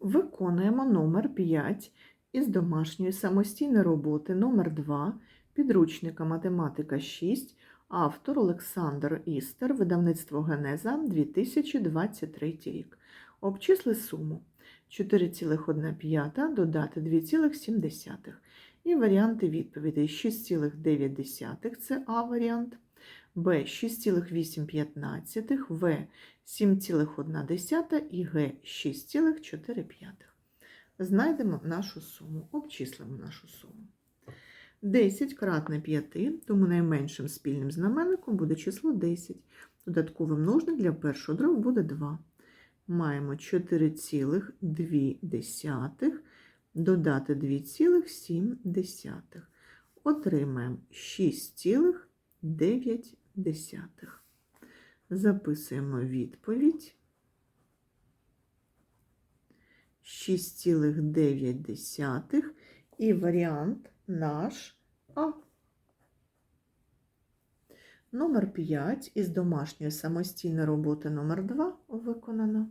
Виконуємо номер 5 із домашньої самостійної роботи номер 2 підручника математика 6, автор Олександр Істер, видавництво Генеза 2023 рік. Обчисли суму 4,1 додати 2,7. І варіанти відповідей 6,9 це А варіант, Б 6,8, В 7,1 і Г 6,4. Знайдемо нашу суму, обчислимо нашу суму. 10 кратне 5, тому найменшим спільним знаменником буде число 10. Додатковий множник для першого дробу буде 2. Маємо 4,2 додати 2,7. Отримаємо 6,9. Записуємо відповідь. 6,9 і варіант наш А. Номер 5 із домашньої самостійної роботи номер 2 виконано.